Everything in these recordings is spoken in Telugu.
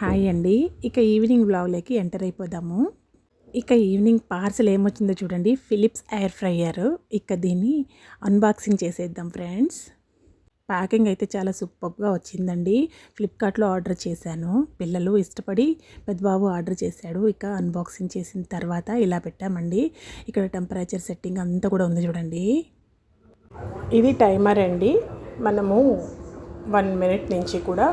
హాయ్ అండి. ఇక ఈవినింగ్ బ్లాగ్లోకి ఎంటర్ అయిపోదాము. ఇక ఈవినింగ్ పార్సల్ ఏమొచ్చిందో చూడండి. Philips air fryer. ఇక దీన్ని అన్బాక్సింగ్ చేసేద్దాం ఫ్రెండ్స్. ప్యాకింగ్ అయితే చాలా సూపర్గా వచ్చిందండి. ఫ్లిప్కార్ట్లో ఆర్డర్ చేశాను. పిల్లలు ఇష్టపడి పెద్దబాబు ఆర్డర్ చేశాడు. ఇక అన్బాక్సింగ్ చేసిన తర్వాత ఇలా పెట్టామండి. ఇక్కడ టెంపరేచర్ సెట్టింగ్ అంతా కూడా ఉంది చూడండి. ఇది టైమర్ అండి. మనము వన్ మినిట్ నుంచి కూడా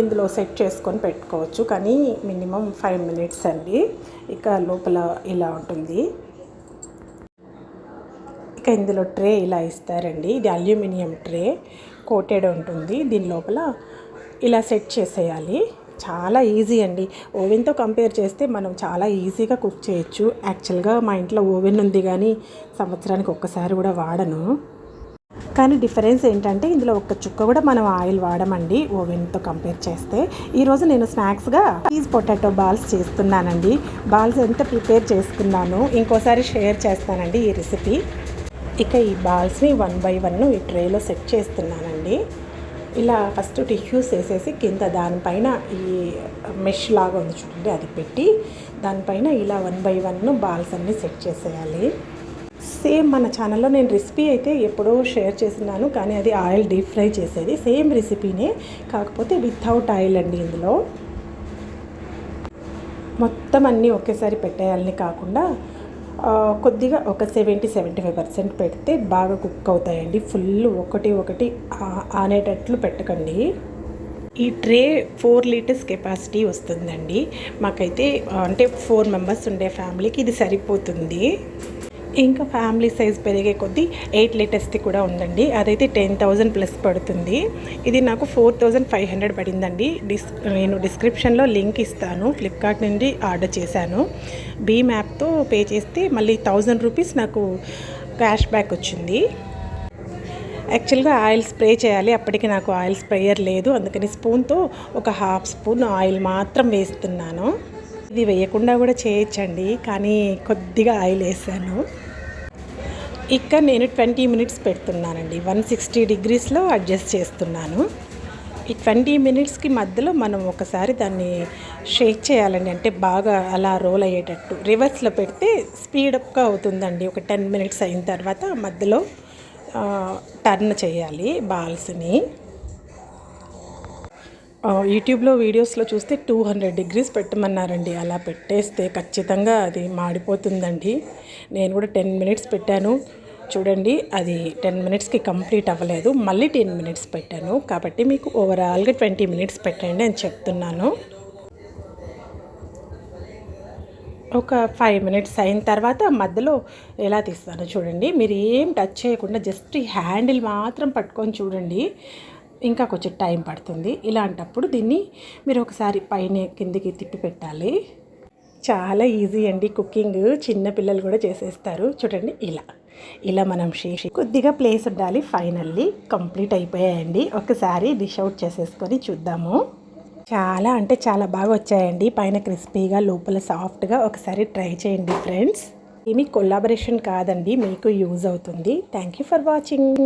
ఇందులో సెట్ చేసుకొని పెట్టుకోవచ్చు. కానీ మినిమం ఫైవ్ మినిట్స్ అండి. ఇక లోపల ఇలా ఉంటుంది. ఇక ఇందులో ట్రే ఇలా ఇస్తారండి. ఇది అల్యూమినియం ట్రే కోటెడ్ ఉంటుంది. దీని లోపల ఇలా సెట్ చేసేయాలి. చాలా ఈజీ అండి. ఓవెన్తో కంపేర్ చేస్తే మనం చాలా ఈజీగా కుక్ చేయొచ్చు. యాక్చువల్గా మా ఇంట్లో ఓవెన్ ఉంది కానీ సంవత్సరానికి ఒక్కసారి కూడా వాడను. కానీ డిఫరెన్స్ ఏంటంటే ఇందులో ఒక్క చుక్క కూడా మనం ఆయిల్ వాడమండి ఓవెన్తో కంపేర్ చేస్తే. ఈరోజు నేను స్నాక్స్గా చీజ్ పొటాటో బాల్స్ చేస్తున్నానండి. బాల్స్ ఎంత ప్రిపేర్ చేసుకున్నాను ఇంకోసారి షేర్ చేస్తానండి ఈ రెసిపీ. ఇక ఈ బాల్స్ని వన్ బై వన్ ఈ ట్రేలో సెట్ చేస్తున్నానండి. ఇలా ఫస్ట్ టిష్యూస్ వేసేసి కింద దానిపైన ఈ మెష్ లాగా ఉంది చూడండి అది పెట్టి దానిపైన ఇలా వన్ బై వన్ బాల్స్ అన్నీ సెట్ చేసేయాలి. సేమ్ మన ఛానల్లో నేను రెసిపీ అయితే ఎప్పుడో షేర్ చేసినాను కానీ అది ఆయిల్ డీప్ ఫ్రై చేసేది. సేమ్ రెసిపీనే కాకపోతే వితౌట్ ఆయిల్ అండి ఇందులో. మొత్తం అన్నీ ఒకేసారి పెట్టేయాలని కాకుండా కొద్దిగా ఒక సెవెంటీ సెవెంటీ ఫైవ్ పర్సెంట్ పెడితే బాగా కుక్ అవుతాయండి. ఫుల్ ఒకటి ఒకటి ఆనేటట్లు పెట్టకండి. ఈ ట్రే ఫోర్ లీటర్స్ కెపాసిటీ వస్తుందండి. మాకైతే అంటే ఫోర్ మెంబర్స్ ఉండే ఫ్యామిలీకి ఇది సరిపోతుంది. ఇంకా ఫ్యామిలీ సైజ్ పెరిగే కొద్దీ ఎయిట్ లీటర్స్ది కూడా ఉందండి. అదైతే టెన్ థౌజండ్ ప్లస్ పడుతుంది. ఇది నాకు ఫోర్ థౌజండ్ ఫైవ్ హండ్రెడ్ పడిందండి. డిస్ నేను డిస్క్రిప్షన్లో లింక్ ఇస్తాను. ఫ్లిప్కార్ట్ నుండి ఆర్డర్ చేశాను. భీమ్ యాప్తో పే చేస్తే మళ్ళీ థౌజండ్ రూపీస్ నాకు క్యాష్ బ్యాక్ వచ్చింది. యాక్చువల్గా ఆయిల్ స్ప్రే చేయాలి. అప్పటికి నాకు ఆయిల్ స్ప్రేయర్ లేదు. అందుకని స్పూన్తో ఒక హాఫ్ స్పూన్ ఆయిల్ మాత్రం వేస్తున్నాను. ఇది వేయకుండా కూడా చేయొచ్చండి. కానీ కొద్దిగా ఆయిల్ వేసాను. ఇక్కడ నేను ట్వంటీ మినిట్స్ పెడుతున్నానండి. వన్ సిక్స్టీ డిగ్రీస్లో అడ్జస్ట్ చేస్తున్నాను. ఈ ట్వంటీ మినిట్స్కి మధ్యలో మనం ఒకసారి దాన్ని షేక్ చేయాలండి. అంటే బాగా అలా రోల్ అయ్యేటట్టు. రివర్స్లో పెడితే స్పీడప్గా అవుతుందండి. ఒక టెన్ మినిట్స్ అయిన తర్వాత మధ్యలో టర్న్ చేయాలి బాల్స్ని. యూట్యూబ్లో వీడియోస్లో చూస్తే టూ హండ్రెడ్ డిగ్రీస్ పెట్టమన్నారండి. అలా పెట్టేస్తే ఖచ్చితంగా అది మాడిపోతుందండి. నేను కూడా టెన్ మినిట్స్ పెట్టాను. చూడండి అది టెన్ మినిట్స్కి కంప్లీట్ అవ్వలేదు. మళ్ళీ టెన్ మినిట్స్ పెట్టాను. కాబట్టి మీకు ఓవరాల్గా ట్వంటీ మినిట్స్ పెట్టండి అని చెప్తున్నాను. ఒక ఫైవ్ మినిట్స్ అయిన తర్వాత మధ్యలో ఎలా తీస్తానో చూడండి. మీరు ఏం టచ్ చేయకుండా జస్ట్ హ్యాండిల్ మాత్రం పట్టుకొని చూడండి. ఇంకా కొంచెం టైం పడుతుంది. ఇలాంటప్పుడు దీన్ని మీరు ఒకసారి పైన కిందికి తిప్పి పెట్టాలి. చాలా ఈజీ అండి కుకింగ్. చిన్న పిల్లలు కూడా చేసేస్తారు. చూడండి ఇలా. ఇలా మనం చేసి కొద్దిగా ప్లేస్ ఉండాలి. ఫైనల్లీ కంప్లీట్ అయిపోయాయండి. ఒకసారి డిష్ అవుట్ చేసేసుకొని చూద్దాము. చాలా అంటే చాలా బాగా వచ్చాయండి. పైన క్రిస్పీగా లోపల సాఫ్ట్గా ఒకసారి ట్రై చేయండి ఫ్రెండ్స్. ఏమి కొలాబరేషన్ కాదండి. మీకు యూజ్ అవుతుంది. Thank you for watching.